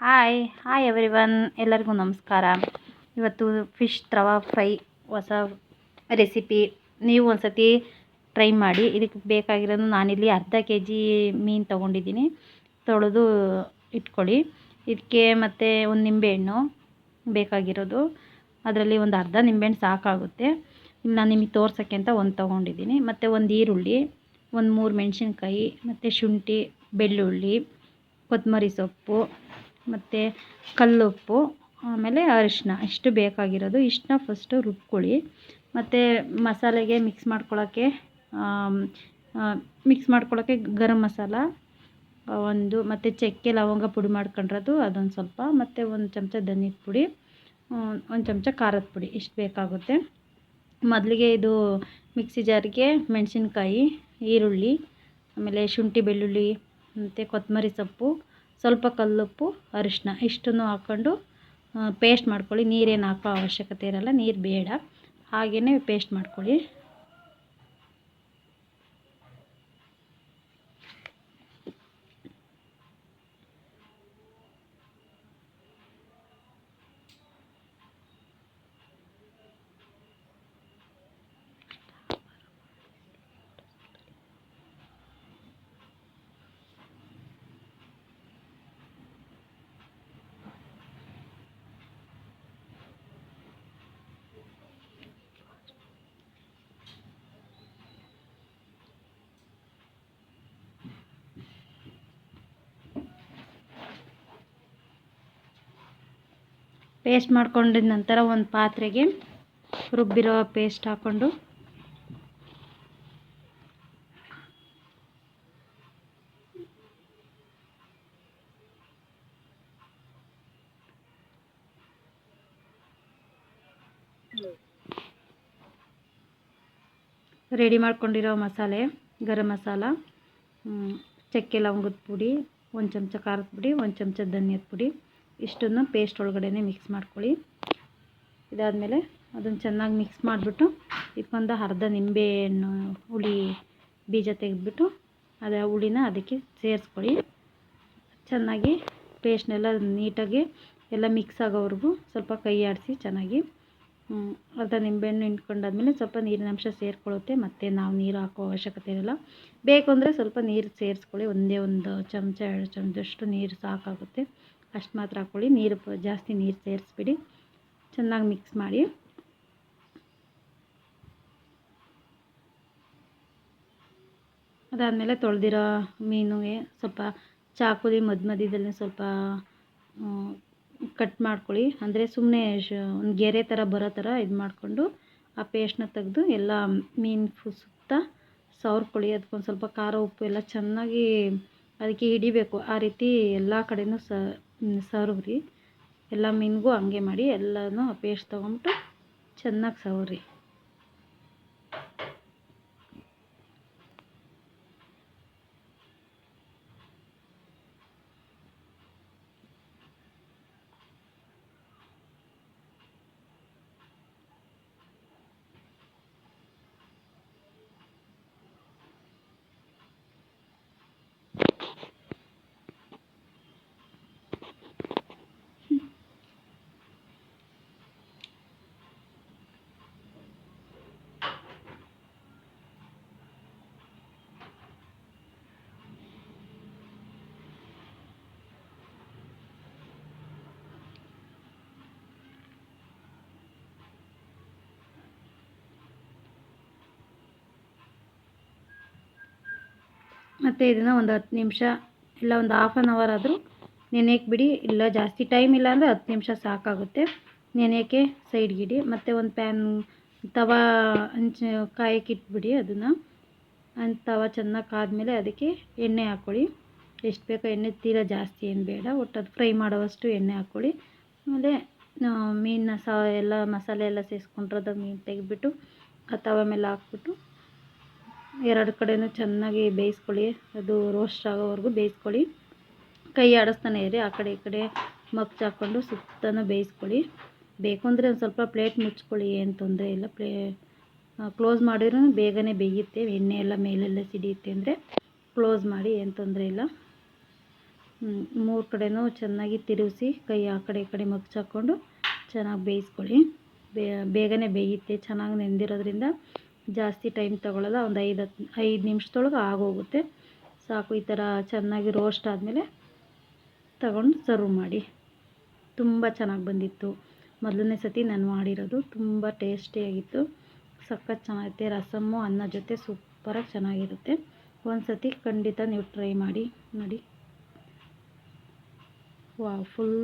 Hi hi every one ಎಲ್ಲರಿಗೂ ನಮಸ್ಕಾರ. ಇವತ್ತು ಫಿಶ್ ತವಾ ಫ್ರೈ ಹೊಸ ರೆಸಿಪಿ ನೀವು ಒಂದು ಸತಿ ಟ್ರೈ ಮಾಡಿ. ಇದಕ್ಕೆ ಬೇಕಾಗಿರೋದು ನಾನಿಲ್ಲಿ ಅರ್ಧ ಕೆ ಜಿ ಮೀನು ತೊಗೊಂಡಿದ್ದೀನಿ. ತೊಳೆದು ಇಟ್ಕೊಳ್ಳಿ. ಇದಕ್ಕೆ ಮತ್ತು ಒಂದು ನಿಂಬೆಹಣ್ಣು ಬೇಕಾಗಿರೋದು. ಅದರಲ್ಲಿ ಒಂದು ಅರ್ಧ ನಿಂಬೆಹಣ್ಣು ಸಾಕಾಗುತ್ತೆ. ನಾನು ನಿಮಗೆ ತೋರ್ಸೋಕ್ಕೆ ಅಂತ ಒಂದು ತೊಗೊಂಡಿದ್ದೀನಿ. ಮತ್ತು ಒಂದು ಈರುಳ್ಳಿ, ಒಂದು ಮೂರು ಮೆಣಸಿನ್ಕಾಯಿ, ಮತ್ತು ಶುಂಠಿ, ಬೆಳ್ಳುಳ್ಳಿ ಕೊತ್ತಂಬರಿ ಸೊಪ್ಪು ಮತ್ತು ಕಲ್ಲುಪ್ಪು, ಆಮೇಲೆ ಅರಿಶಿನ ಇಷ್ಟು ಬೇಕಾಗಿರೋದು. ಇಷ್ಟನ್ನ ಫಸ್ಟು ರುಬ್ಕೊಳ್ಳಿ. ಮತ್ತು ಮಸಾಲೆಗೆ ಮಿಕ್ಸ್ ಮಾಡ್ಕೊಳ್ಳೋಕ್ಕೆ ಮಿಕ್ಸ್ ಮಾಡ್ಕೊಳ್ಳೋಕ್ಕೆ ಗರಂ ಮಸಾಲ ಒಂದು, ಮತ್ತು ಚಕ್ಕೆ, ಲವಂಗ ಪುಡಿ ಮಾಡ್ಕೊಂಡಿರೋದು ಅದೊಂದು ಸ್ವಲ್ಪ, ಮತ್ತು ಒಂದು ಚಮಚ ಧನಿಯದ ಪುಡಿ ಒಂದು ಚಮಚ ಖಾರದ ಪುಡಿ. ಇಷ್ಟು ಬೇಕಾಗುತ್ತೆ. ಮೊದಲಿಗೆ ಇದು ಮಿಕ್ಸಿ ಜಾರಿಗೆ ಮೆಣಸಿನ್ಕಾಯಿ, ಈರುಳ್ಳಿ, ಆಮೇಲೆ ಶುಂಠಿ ಬೆಳ್ಳುಳ್ಳಿ, ಮತ್ತು ಕೊತ್ತಂಬರಿ ಸೊಪ್ಪು ಸ್ವಲ್ಪ ಕಲ್ಲುಪ್ಪು ಅರಿಶಿನ ಇಷ್ಟನ್ನು ಹಾಕ್ಕೊಂಡು ಪೇಸ್ಟ್ ಮಾಡ್ಕೊಳ್ಳಿ. ನೀರೇನು ಹಾಕೋ ಅವಶ್ಯಕತೆ ಇರೋಲ್ಲ, ನೀರು ಬೇಡ. ಹಾಗೆಯೇ ಪೇಸ್ಟ್ ಮಾಡ್ಕೊಳ್ಳಿ. ಪೇಸ್ಟ್ ಮಾಡ್ಕೊಂಡಿದ ನಂತರ ಒಂದು ಪಾತ್ರೆಗೆ ರುಬ್ಬಿರೋ ಪೇಸ್ಟ್ ಹಾಕ್ಕೊಂಡು ರೆಡಿ ಮಾಡ್ಕೊಂಡಿರೋ ಮಸಾಲೆ, ಗರಂ ಮಸಾಲ ಚಕ್ಕೆ ಲವಂಗದ ಪುಡಿ, ಒಂದು ಚಮಚ ಖಾರದ ಪುಡಿ, ಒಂದು ಚಮಚ ಧನಿಯದ ಪುಡಿ. ಇಷ್ಟನ್ನು ಪೇಸ್ಟ್ ಒಳಗಡೆ ಮಿಕ್ಸ್ ಮಾಡ್ಕೊಳ್ಳಿ. ಇದಾದಮೇಲೆ ಅದನ್ನು ಚೆನ್ನಾಗಿ ಮಿಕ್ಸ್ ಮಾಡಿಬಿಟ್ಟು ಇದಕ್ಕೊಂದು ಅರ್ಧ ನಿಂಬೆಹಣ್ಣು ಹುಳಿ ಬೀಜ ತೆಗೆದ್ಬಿಟ್ಟು ಅದೇ ಹುಳಿನ ಅದಕ್ಕೆ ಸೇರಿಸ್ಕೊಳ್ಳಿ. ಚೆನ್ನಾಗಿ ಪೇಸ್ಟ್ನೆಲ್ಲ ನೀಟಾಗಿ ಎಲ್ಲ ಮಿಕ್ಸ್ ಆಗೋವರೆಗೂ ಸ್ವಲ್ಪ ಕೈ ಆಡಿಸಿ ಚೆನ್ನಾಗಿ. ಅರ್ಧ ನಿಂಬೆಹಣ್ಣು ಇಟ್ಕೊಂಡಾದ್ಮೇಲೆ ಸ್ವಲ್ಪ ನೀರಿನಂಶ ಸೇರಿಕೊಳ್ಳುತ್ತೆ, ಮತ್ತು ನಾವು ನೀರು ಹಾಕೋ ಅವಶ್ಯಕತೆ ಇರಲ್ಲ. ಬೇಕು ಅಂದರೆ ಸ್ವಲ್ಪ ನೀರು ಸೇರಿಸ್ಕೊಳ್ಳಿ, ಒಂದೇ ಒಂದು ಚಮಚ, ಎರಡು ಚಮಚದಷ್ಟು ನೀರು ಸಾಕಾಗುತ್ತೆ. ಅಷ್ಟು ಮಾತ್ರ ಹಾಕ್ಕೊಳ್ಳಿ. ನೀರು ಜಾಸ್ತಿ ನೀರು ಸೇರಿಸ್ಬಿಡಿ. ಚೆನ್ನಾಗಿ ಮಿಕ್ಸ್ ಮಾಡಿ. ಅದಾದಮೇಲೆ ತೊಳೆದಿರೋ ಮೀನಿಗೆ ಸ್ವಲ್ಪ ಚಾಕುಲಿ ಮಧ್ಯ ಮಧ್ಯದಲ್ಲಿ ಸ್ವಲ್ಪ ಕಟ್ ಮಾಡ್ಕೊಳ್ಳಿ. ಅಂದರೆ ಸುಮ್ಮನೆ ಒಂದು ಗೆರೆ ಥರ ಬರೋ ಥರ ಇದು ಮಾಡಿಕೊಂಡು ಆ ಪೇಸ್ಟ್ನ ತೆಗೆದು ಎಲ್ಲ ಮೀನು ಸುತ್ತ ಸವರ್ಕೊಳ್ಳಿ. ಅದಕ್ಕೊಂದು ಸ್ವಲ್ಪ ಖಾರ ಉಪ್ಪು ಎಲ್ಲ ಚೆನ್ನಾಗಿ ಅದಕ್ಕೆ ಹಿಡಿಬೇಕು. ಆ ರೀತಿ ಎಲ್ಲ ಕಡೆಯೂ ಸವರಿ ಎಲ್ಲ ಮೀನಿಗೂ ಹಂಗೆ ಮಾಡಿ ಎಲ್ಲನೂ ಪೇಸ್ಟ್ ತೊಗೊಂಬಿಟ್ಟು ಚೆನ್ನಾಗಿ ಸವರಿ ಮತ್ತು ಇದನ್ನು ಒಂದು ಹತ್ತು ನಿಮಿಷ ಇಲ್ಲ ಒಂದು ಹಾಫ್ ಆನ್ ಅವರ್ ಆದರೂ ನೆನೆಯಕ್ಕೆ ಬಿಡಿ. ಇಲ್ಲ ಜಾಸ್ತಿ ಟೈಮ್ ಇಲ್ಲ ಅಂದರೆ ಹತ್ತು ನಿಮಿಷ ಸಾಕಾಗುತ್ತೆ. ನೆನೆಯೋಕ್ಕೆ ಸೈಡ್ಗಿಡಿ ಮತ್ತು ಒಂದು ಪ್ಯಾನ್ ತವಾ ಹಂಚ, ಕಾಯಕ್ಕೆ ಇಟ್ಬಿಡಿ ಅದನ್ನು. ಅಂತ ತವ ಚೆನ್ನಾಗಿ ಕಾದ್ಮೇಲೆ ಅದಕ್ಕೆ ಎಣ್ಣೆ ಹಾಕ್ಕೊಳ್ಳಿ. ಎಷ್ಟು ಬೇಕೋ ಎಣ್ಣೆ, ತೀರಾ ಜಾಸ್ತಿ ಏನು ಬೇಡ. ಒಟ್ಟು ಅದು ಫ್ರೈ ಮಾಡೋವಷ್ಟು ಎಣ್ಣೆ ಹಾಕ್ಕೊಳ್ಳಿ. ಆಮೇಲೆ ಮೀನನ್ನ ಸಹ ಎಲ್ಲ ಮಸಾಲೆ ಎಲ್ಲ ಸೇರಿಸ್ಕೊಂಡಿರೋದು ಮೀನು ತೆಗೆದ್ಬಿಟ್ಟು, ಆ ತವ ಮೇಲೆ ಹಾಕ್ಬಿಟ್ಟು ಎರಡು ಕಡೆಯೂ ಚೆನ್ನಾಗಿ ಬೇಯಿಸ್ಕೊಳ್ಳಿ. ಅದು ರೋಸ್ಟ್ ಆಗೋವರೆಗೂ ಬೇಯಿಸ್ಕೊಳ್ಳಿ. ಕೈ ಆಡಿಸ್ತಾನೆ ಇರಿ, ಆ ಕಡೆ ಈ ಕಡೆ ಮಗ್ಚ್ ಹಾಕ್ಕೊಂಡು ಸುತ್ತನೂ ಬೇಯಿಸ್ಕೊಳ್ಳಿ. ಬೇಕು ಅಂದರೆ ಒಂದು ಸ್ವಲ್ಪ ಪ್ಲೇಟ್ ಮುಚ್ಕೊಳ್ಳಿ, ಏನು ತೊಂದರೆ ಇಲ್ಲ. ಪ್ಲೇ ಕ್ಲೋಸ್ ಮಾಡಿದ್ರೂ ಬೇಗನೆ ಬೇಯುತ್ತೆ. ಎಣ್ಣೆ ಎಲ್ಲ ಮೇಲೆಲ್ಲ ಸಿಡಿಯುತ್ತೆ ಅಂದರೆ ಕ್ಲೋಸ್ ಮಾಡಿ, ಏನು ತೊಂದರೆ ಇಲ್ಲ. ಮೂರು ಕಡೆನೂ ಚೆನ್ನಾಗಿ ತಿರುಗಿಸಿ ಕೈ ಆ ಕಡೆ ಈ ಕಡೆ ಮಗ್ಚಾಕೊಂಡು ಚೆನ್ನಾಗಿ ಬೇಯಿಸ್ಕೊಳ್ಳಿ. ಬೇಗನೆ ಬೇಯುತ್ತೆ. ಚೆನ್ನಾಗಿ ನೆಂದಿರೋದ್ರಿಂದ ಜಾಸ್ತಿ ಟೈಮ್ ತೊಗೊಳ್ಳಲ್ಲ ಒಂದು ಐದು ಹತ್ತು ಐದು ನಿಮಿಷದೊಳಗೆ ಆಗೋಗುತ್ತೆ. ಸಾಕು, ಈ ಥರ ಚೆನ್ನಾಗಿ ರೋಸ್ಟ್ ಆದಮೇಲೆ ತಗೊಂಡು ಸರ್ವ್ ಮಾಡಿ. ತುಂಬ ಚೆನ್ನಾಗಿ ಬಂದಿತ್ತು. ಮೊದಲನೇ ಸತಿ ನಾನು ಮಾಡಿರೋದು ತುಂಬ ಟೇಸ್ಟಿಯಾಗಿತ್ತು ಸಖತ್ ಚೆನ್ನಾಗಿರುತ್ತೆ ರಸಮ್ಮು ಅನ್ನ ಜೊತೆ ಸೂಪರಾಗಿ ಚೆನ್ನಾಗಿರುತ್ತೆ. ಒಂದು ಸತಿ ಖಂಡಿತ ನೀವು ಟ್ರೈ ಮಾಡಿ, ನೋಡಿ. ವಾ ಫುಲ್